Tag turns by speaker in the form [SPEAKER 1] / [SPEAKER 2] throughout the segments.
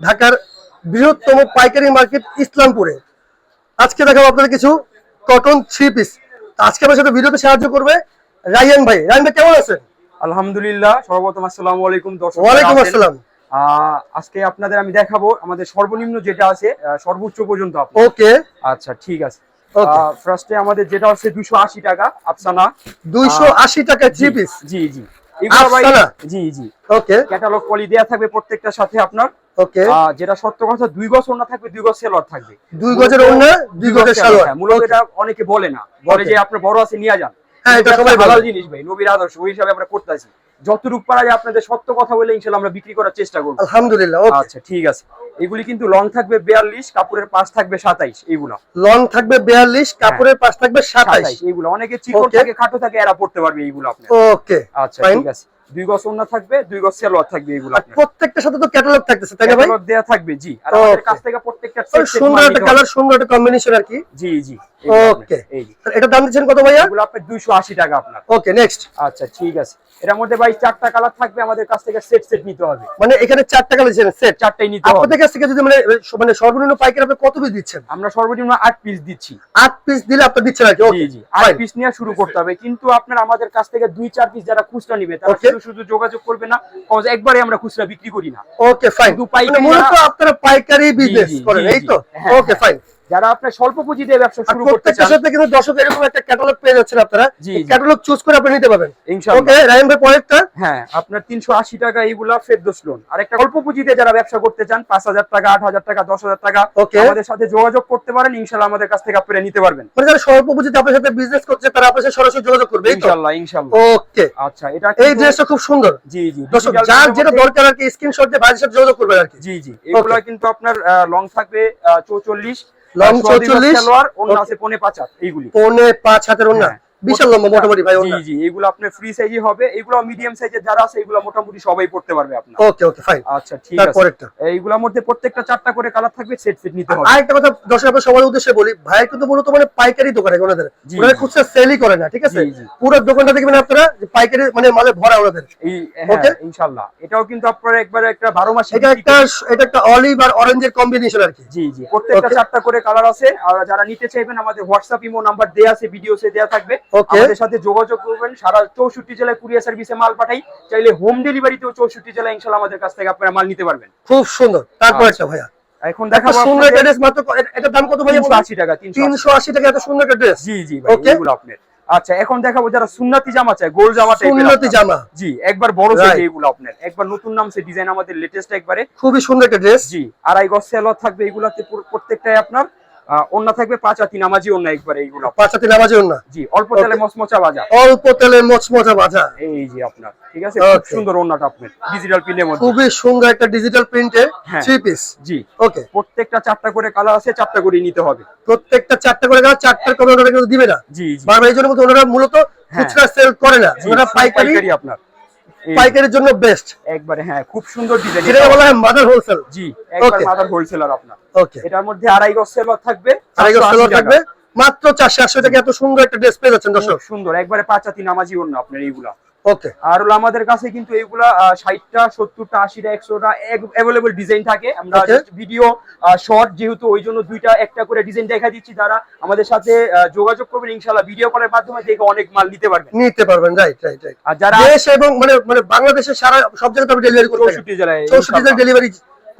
[SPEAKER 1] ঢাকার বৃহত্তম পাইকারি মার্কেট ইসলামপুরে। আজকে দেখাবো আপনাদের কিছু কটন থ্রি পিস আজকে আমার সাথে ভিডিওতে সাহায্য করবে রায়ান ভাই। রায়ান ভাই কেমন আছেন?
[SPEAKER 2] আলহামদুলিল্লাহ সর্বপ্রথম আসসালামু আলাইকুম দর্শক
[SPEAKER 1] ওয়ালাইকুম আসসালাম।
[SPEAKER 2] আজকে আপনাদের আমি দেখাবো আমাদের সর্বনিম্ন যেটা আছে সর্বোচ্চ পর্যন্ত
[SPEAKER 1] ওকে।
[SPEAKER 2] আচ্ছা ঠিক আছে। ফার্স্টে আমাদের যেটা হচ্ছে দুশো আশি টাকা আফসানা।
[SPEAKER 1] দুইশো আশি টাকা থ্রি
[SPEAKER 2] জি,
[SPEAKER 1] পিস
[SPEAKER 2] জি জি? জি জি।
[SPEAKER 1] ওকে
[SPEAKER 2] ক্যাটালগ পলি দেয়া থাকবে প্রত্যেকটার সাথে আপনার।
[SPEAKER 1] ওকে
[SPEAKER 2] যেটা সত্য কথা দুই গজ ওড়না থাকবে দুই গজ সেলর থাকবে।
[SPEAKER 1] দুই গজের ওড়না দুই গজের সালোয়ার।
[SPEAKER 2] মূলত এটা অনেকে বলে না। বলে যে আপনার বড় আছে নিয়ে যান।
[SPEAKER 1] হ্যাঁ, এটা
[SPEAKER 2] এটা
[SPEAKER 1] সবাই বলে।
[SPEAKER 2] জিনিস ভাই নবীর আদর্শ ওই হিসাবে আমরা করতেছি। যতটুকু পারা যায় আপনাদের সত্য কথা বলে ইনশাল্লাহ আমরা বিক্রি করার চেষ্টা করব।
[SPEAKER 1] আলহামদুলিল্লাহ
[SPEAKER 2] আচ্ছা ঠিক আছে। এগুলি কিন্তু লং থাকবে বিয়াল্লিশ কাপড়ের পাশ থাকবে সাতাইশ এইগুলো।
[SPEAKER 1] লং থাকবে বিয়াল্লিশ কাপড়ের পাশ থাকবে সাতাইশ।
[SPEAKER 2] এগুলো এইগুলো। অনেকে চিকন. থাকে খাটো থাকে এরা পড়তে পারবে এইগুলো আপনি
[SPEAKER 1] ওকে
[SPEAKER 2] আচ্ছা ঠিক আছে। দুই গজ থাকবে দুই গজ সেলোয়ার থাকবে আপনার।
[SPEAKER 1] প্রত্যেকটার সাথে তো ক্যাটালগ থাকতেছে তাই না ভাই?
[SPEAKER 2] দেয়া থাকবে জি। আর আমাদের কাছ থেকে প্রত্যেকটা
[SPEAKER 1] সুন্দর একটা কালার সুন্দর একটা কম্বিনেশন আর কি?
[SPEAKER 2] জি জি।
[SPEAKER 1] ওকে
[SPEAKER 2] এই
[SPEAKER 1] এটা দাম দিচ্ছেন কত ভাইয়া?
[SPEAKER 2] এগুলো আপনার দুইশো আশি টাকা আপনার।
[SPEAKER 1] ওকে নেক্সট
[SPEAKER 2] আচ্ছা ঠিক আছে। এটার মধ্যে ভাই চারটা কালার থাকবে আমাদের কাছ থেকে সেট সেট নিতে হবে।
[SPEAKER 1] মানে এখানে চারটা কালার দিচ্ছেন সেট
[SPEAKER 2] চারটাই নিতে হবে।
[SPEAKER 1] আপনাদের কাছ থেকে যদি মানে মানে সর্বনিম্ন পাইকারি আপনি কত পিস দিচ্ছেন?
[SPEAKER 2] আমরা সর্বনিম্ন আট পিস দিচ্ছি।
[SPEAKER 1] আট পিস দিলে আপনি দিচ্ছেন আর কি
[SPEAKER 2] জি
[SPEAKER 1] ওকে
[SPEAKER 2] জি। আট পিস নিয়ে শুরু করতে হবে। কিন্তু আপনার আমাদের কাছ থেকে দুই চার পিস যারা খুচরা নিবে তারা. শুধু যোগাযোগ করবে না একবারে আমরা খুচরা বিক্রি করি না।
[SPEAKER 1] ওকে ফাইন মানে মূলত আপনারা পাইকারি বিজনেস করেন এই তো?
[SPEAKER 2] হ্যাঁ,
[SPEAKER 1] ওকে
[SPEAKER 2] হ্যাঁ।
[SPEAKER 1] ফাইন
[SPEAKER 2] যারা আপনার স্বল্প পুঁজি দিয়ে ব্যবসা শুরু করতে চান।
[SPEAKER 1] কিন্তু দর্শক এরকম একটা ক্যাটালগ পেয়ে যাচ্ছেন আপনারা। ক্যাটালগ চুজ করে আপনি নিতে পারবেন।
[SPEAKER 2] ইনশাআল্লাহ।
[SPEAKER 1] ওকে রাহিম ভাই পরেরটা?
[SPEAKER 2] হ্যাঁ আপনার 380 টাকা এইগুলা ফেরদোস লোন আর একটা অল্প পুঁজিতে যারা ব্যবসা করতে চান 5000 টাকা 8000 টাকা 10000 টাকা আমাদের সাথে যোগাযোগ করতে পারেন ইনশাআল্লাহ আমাদের কাছ থেকে আপনারা নিতে পারবেন।
[SPEAKER 1] মানে যারা স্বল্প পুঁজিতে আপনার সাথে বিজনেস করছে তারা আপনার সাথে সরাসরি যোগাযোগ করবে
[SPEAKER 2] ইনশাআল্লাহ ইনশাআল্লাহ।
[SPEAKER 1] ওকে
[SPEAKER 2] আচ্ছা এটা
[SPEAKER 1] এই ড্রেসটা খুব সুন্দর।
[SPEAKER 2] জি জি
[SPEAKER 1] দর্শক যার যেটা দরকার আর কি স্ক্রিনশট দিয়ে ভাইয়ের সাথে যোগাযোগ করবেন আর কি।
[SPEAKER 2] জি জি এগুলা কিন্তু আপনার লং থাকবে 44
[SPEAKER 1] লং 44
[SPEAKER 2] সালোয়ার
[SPEAKER 1] ওন্না
[SPEAKER 2] আছে 5 হাত এইগুলি।
[SPEAKER 1] 5 হাতের ওনা
[SPEAKER 2] হ্যাঁ।
[SPEAKER 1] বিশাল লম্বা মোটামুটি ভাই
[SPEAKER 2] জি জি এগুলো আপনার ফ্রি সাইজই হবে এগুলো মিডিয়াম সাইজের যারা আছে এগুলো মোটামুটি সবাই পড়তে পারবে আপনার।
[SPEAKER 1] ওকে ওকে ফাইন
[SPEAKER 2] আচ্ছা ঠিক আছে।
[SPEAKER 1] তারপরেরটা
[SPEAKER 2] এইগুলোর মধ্যে প্রত্যেকটা চারটা করে কালার থাকবে সেট সেট নিতে হবে।
[SPEAKER 1] আরেকটা কথা দর্শক আপনার সবার উদ্দেশ্যে বলি ভাই কিন্তু মূলত মানে পাইকারি দোকানে ওনাদের। ওনারা। খুচরা সেলই করে না ঠিক আছে। পুরো দোকানটা দেখবেন আপনারা যে পাইকারি মানে মালে ভরা ওনাদের.
[SPEAKER 2] হ্যাঁ ইনশাআল্লাহ। এটাও কিন্তু আপনার একবার একটা বারো মাস
[SPEAKER 1] এটা একটা এটা একটা অলিভ আর অরেঞ্জের কম্বিনেশন আর কি।
[SPEAKER 2] জি জি। প্রত্যেকটা চারটা করে কালার আছে আর যারা নিতে চাইবেন আমাদের হোয়াটসঅ্যাপ ইমো নাম্বার দেয়া আছে ভিডিওসে দেয়া থাকবে। আমাদের সাথে যোগাযোগ করবেন। সারা চৌষট্টি জেলায় কুরিয়ার সার্ভিসে মাল পাঠাই চাইলে হোম ডেলিভারিতেও চৌষট্টি জেলায় ইনশাআল্লাহ আমাদের কাছ থেকে আপনারা মাল নিতে পারবেন।
[SPEAKER 1] খুব সুন্দর। তারপরেরটা
[SPEAKER 2] আচ্ছা।
[SPEAKER 1] ভাইয়া।
[SPEAKER 2] এখন
[SPEAKER 1] একটা
[SPEAKER 2] দেখাবো
[SPEAKER 1] সুন্দর একটা ড্রেস মাত্র এটার দাম কত ভাইয়া
[SPEAKER 2] তিনশো আশি টাকা তিনশো
[SPEAKER 1] তিনশো আশি টাকা এত সুন্দর একটা ড্রেস
[SPEAKER 2] জি জি ভাই এগুলো আপনার আচ্ছা এখন দেখাবো যারা সুন্নাতি জামা চায় গোল জামা
[SPEAKER 1] সুন্নতি জামা।
[SPEAKER 2] জি একবার বড়. সাইজ আপনার একবার নতুন নামছে ডিজাইন আমাদের লেটেস্ট একবারে।
[SPEAKER 1] খুবই সুন্দর একটা ড্রেস
[SPEAKER 2] জি আড়াই গজ সেলর থাকবে এগুলাতে প্রত্যেকটাই আপনার। থাকবে পাঁচ আতি নামাজি একবারে এইগুলো।
[SPEAKER 1] পাঁচ হাতে নামাজে
[SPEAKER 2] জি অল্প তেলে মচমচা ভাজা।
[SPEAKER 1] অল্প তেলে মচমচা ভাজা।
[SPEAKER 2] এই যে আপনার ঠিক আছে? খুব সুন্দর আপনার ডিজিটাল প্রিন্টের মধ্যে।
[SPEAKER 1] খুবই সুন্দর একটা ডিজিটাল প্রিন্টের
[SPEAKER 2] হ্যাঁ।
[SPEAKER 1] Three piece
[SPEAKER 2] ji.
[SPEAKER 1] ওকে
[SPEAKER 2] প্রত্যেকটা চারটা করে কালার আছে চারটা করে নিতে হবে।
[SPEAKER 1] প্রত্যেকটা চারটা করে গেল চারটার কমে ওনারা কিন্তু দিবে না।
[SPEAKER 2] জি জি।
[SPEAKER 1] বারবার এই জন্য ওনারা মূলত খুচরা সেল করে না।
[SPEAKER 2] জি,
[SPEAKER 1] ওনারা পাইকারি
[SPEAKER 2] আপনার।
[SPEAKER 1] পাইকারির জন্য বেস্ট
[SPEAKER 2] একবারে হ্যাঁ খুব সুন্দর ডিজাইন
[SPEAKER 1] এটা বলা হয় মাদার হোলসেল
[SPEAKER 2] জি একবার মাদার হোলসেলার আপনার।
[SPEAKER 1] ওকে
[SPEAKER 2] এটার মধ্যে আড়াই গজ সেলর থাকবে
[SPEAKER 1] আড়াই গজ
[SPEAKER 2] 480
[SPEAKER 1] সেলর থাকবে। মাত্র চারশো আশি টাকা এত সুন্দর একটা ড্রেস পেয়ে যাচ্ছেন দর্শক।
[SPEAKER 2] সুন্দর একবারে পাঁচাতি নামাজি অন্য আপনার এইগুলা।
[SPEAKER 1] ওকে।
[SPEAKER 2] আর হলো আমাদের কাছে কিন্তু এইগুলা ষাটটা সত্তরটা আশিটা একশোটা অ্যাভেলেবল ডিজাইন থাকে। আমরা ভিডিও শর্ট যেহেতু ওই জন্য দুইটা একটা করে ডিজাইন দেখা দিচ্ছি তারা। আমাদের সাথে যোগাযোগ করবেন ইনশাল্লাহ ভিডিও কলের মাধ্যমে দেখে অনেক মাল নিতে পারবেন।
[SPEAKER 1] নিতে পারবেন রাইট রাইট রাইট
[SPEAKER 2] আর যারা
[SPEAKER 1] দেশ এবং মানে মানে বাংলাদেশের সারা সব জায়গায় ডেলিভারি করতে
[SPEAKER 2] চৌষট্টি জেলায়।
[SPEAKER 1] চৌষট্টি
[SPEAKER 2] জেলায়
[SPEAKER 1] ডেলিভারি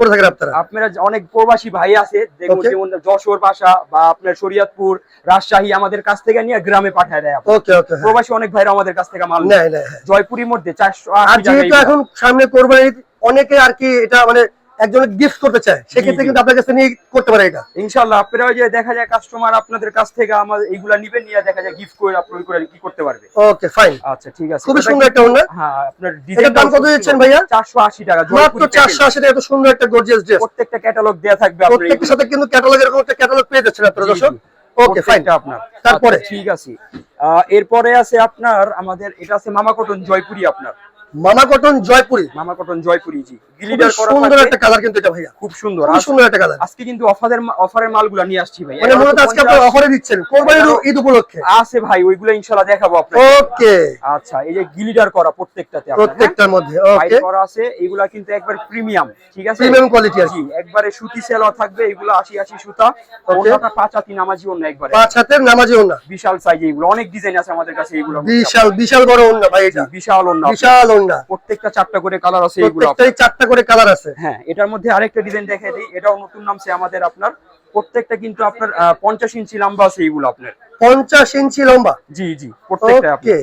[SPEAKER 1] করে থাকেন আপনারা
[SPEAKER 2] আপনারা অনেক প্রবাসী ভাই আছে যেমন যশোর বাসা বা আপনার শরীয়তপুর রাজশাহী আমাদের কাছ থেকে নিয়ে গ্রামে পাঠায় দেয়
[SPEAKER 1] ওকে ওকে
[SPEAKER 2] প্রবাসী অনেক ভাইরা আমাদের কাছ থেকে মাল নেয়
[SPEAKER 1] হ্যাঁ।
[SPEAKER 2] জয়পুরীর মধ্যে চারশো।
[SPEAKER 1] এখন সামনে কোরবানি অনেকে আর কি এটা মানে একজনের গিফট করতে চায় সেক্ষেত্রে। কিন্তু আপনার কাছে নিয়ে করতে পারে এটা।
[SPEAKER 2] ইনশাল্লাহ আপনারা যে দেখা যায় কাস্টমার আপনাদের কাছ থেকে আমাদের এইগুলা নিবেন নিয়ে দেখা যায় গিফট করে আপলোড করে কি করতে পারবে।
[SPEAKER 1] ওকে ফাইন
[SPEAKER 2] আচ্ছা ঠিক আছে।
[SPEAKER 1] সুন্দর একটা।
[SPEAKER 2] হ্যাঁ আপনার
[SPEAKER 1] দাম কত দিচ্ছেন ভাইয়া?
[SPEAKER 2] চারশো আশি টাকা
[SPEAKER 1] মাত্র
[SPEAKER 2] জয়পুরি
[SPEAKER 1] চারশো
[SPEAKER 2] প্যাকেজ।
[SPEAKER 1] আশি টাকা এত সুন্দর একটা গর্জিয়াস ড্রেস
[SPEAKER 2] প্রত্যেকটা ক্যাটালগ দেয়া থাকবে
[SPEAKER 1] প্রত্যেকটার সাথে কিন্তু ক্যাটালগ এরকম একটা ক্যাটালগ পেয়ে যাচ্ছেন আপনারা দর্শক। ওকে ফাইন
[SPEAKER 2] আপনার।
[SPEAKER 1] তারপরে?
[SPEAKER 2] আচ্ছা, ঠিক আছে। এরপরে আছে আপনার আমাদের এটা আছে মামা কটন জয়পুরি আপনার।
[SPEAKER 1] মামা কটন জয়পুরি।
[SPEAKER 2] মামা কটন জয়পুরি জি। করা
[SPEAKER 1] সুন্দর একটা কালার কিন্তু এটা ভাইয়া।
[SPEAKER 2] খুব সুন্দর। আজ-
[SPEAKER 1] সুন্দর একটা কালার
[SPEAKER 2] আজকে কিন্তু অফারের অফারের মালগুলা নিয়ে আসছি ভাই
[SPEAKER 1] মানে মূলত আজকে অফারে দিচ্ছেন। কোরবানির ঈদ উপলক্ষে।
[SPEAKER 2] আছে ভাই ওইগুলো ইনশাআল্লাহ দেখাবো আপনাকে
[SPEAKER 1] ওকে।
[SPEAKER 2] আচ্ছা এই যে গিলিডার করা প্রত্যেকটাতে আপনার, হ্যাঁ?
[SPEAKER 1] প্রত্যেকটার মধ্যে ওকে।
[SPEAKER 2] করা আছে এগুলা কিন্তু একবার প্রিমিয়াম ঠিক আছে?
[SPEAKER 1] প্রিমিয়াম কোয়ালিটি
[SPEAKER 2] জি একবারে সুতি থাকবে এগুলো আশি আশি সুতা।
[SPEAKER 1] Okay.
[SPEAKER 2] ওনাটা পাঁচ হাতি নামাজি অন্য একবারে।
[SPEAKER 1] পাঁচ হাতের নামাজিও না
[SPEAKER 2] বিশাল সাইজ এগুলো অনেক ডিজাইন আছে আমাদের কাছে এগুলো
[SPEAKER 1] বিশাল বিশাল বড় ওন্না ভাই এটা।
[SPEAKER 2] বিশাল অন্য।
[SPEAKER 1] বিশাল ওন্না
[SPEAKER 2] প্রত্যেকটা চারটা করে কালার আছে এগুলো।
[SPEAKER 1] প্রত্যেকটাই চারটা করে কালার আছে।
[SPEAKER 2] হ্যাঁ এটার মধ্যে আরেকটা ডিজাইন দেখাই দিই। এটাও নতুন নামছে আমাদের আপনার। প্রত্যেকটা কিন্তু আপনার পঞ্চাশ ইঞ্চি লম্বা আছে এগুলো আপনার।
[SPEAKER 1] পঞ্চাশ ইঞ্চি লম্বা?
[SPEAKER 2] জি জি প্রত্যেকটা আপনার।
[SPEAKER 1] Okay.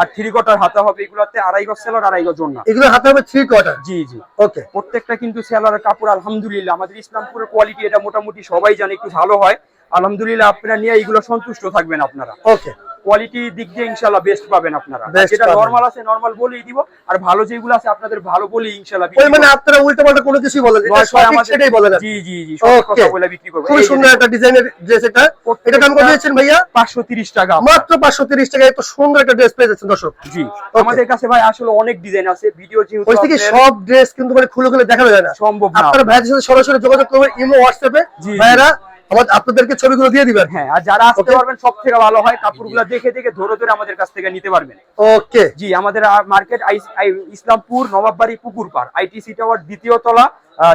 [SPEAKER 2] আর থ্রি কোয়ার্টার হাতা হবে এগুলাতে আড়াই গজ সেলার আড়াই গজ জন্য
[SPEAKER 1] এগুলো হাতে হবে থ্রি কোয়ার্টার
[SPEAKER 2] জি জি।
[SPEAKER 1] ওকে
[SPEAKER 2] প্রত্যেকটা কিন্তু কাপড় আলহামদুলিল্লাহ। আমাদের ইসলামপুরের কোয়ালিটি এটা মোটামুটি সবাই জানে একটু ভালো হয়। আলহামদুলিল্লাহ আপনারা নিয়ে এগুলো সন্তুষ্ট থাকবেন আপনারা।
[SPEAKER 1] ওকে
[SPEAKER 2] কোয়ালিটি দিক দিয়ে ইনশাল্লাহ বেস্ট পাবেন আপনারা। যেটা নরমাল আছে নরমাল বলেই দিব আর ভালো যেগুলো আছে আপনাদের ভালো বলেই ইনশাল্লাহ
[SPEAKER 1] ওই মানে আপনারা উল্টো পাল্টা কোনো কিছুই বলেন যেটা সঠিক সেটাই বলেন।
[SPEAKER 2] জি জি জি সব কথা বলে বিক্রি করব।
[SPEAKER 1] খুবই সুন্দর একটা ডিজাইনের ড্রেস এটা। এটা দাম কত দিয়েছেন ভাইয়া?
[SPEAKER 2] পাঁচশো তিরিশ টাকা।
[SPEAKER 1] মাত্র পাঁচশো তিরিশ টাকায় এত সুন্দর একটা ড্রেস পেয়ে যাচ্ছেন দর্শক।
[SPEAKER 2] জি আমাদের কাছে ভাই আসলে অনেক ডিজাইন আছে ভিডিও যেহেতু
[SPEAKER 1] ওই থেকে সব ড্রেস কিন্তু মানে খুলে খুলে দেখানো যায় না।
[SPEAKER 2] সম্ভব না।
[SPEAKER 1] আপনারা ভাইয়ের সাথে সরাসরি যোগাযোগ করবেন ইমো হোয়াটসঅ্যাপে
[SPEAKER 2] জি,
[SPEAKER 1] আপনাদেরকে ছবিগুলো দিয়ে দিবেন?
[SPEAKER 2] হ্যাঁ আর যারা আসতে পারবেন সব থেকে ভালো হয় কাপড়গুলো দেখে দেখে ধরে ধরে আমাদের কাছ থেকে নিতে পারবেন।
[SPEAKER 1] ওকে
[SPEAKER 2] জি আমাদের মার্কেট ইসলামপুর নবাববাড়ি পুকুর পার আইটিসি টাওয়ার দ্বিতীয় তলা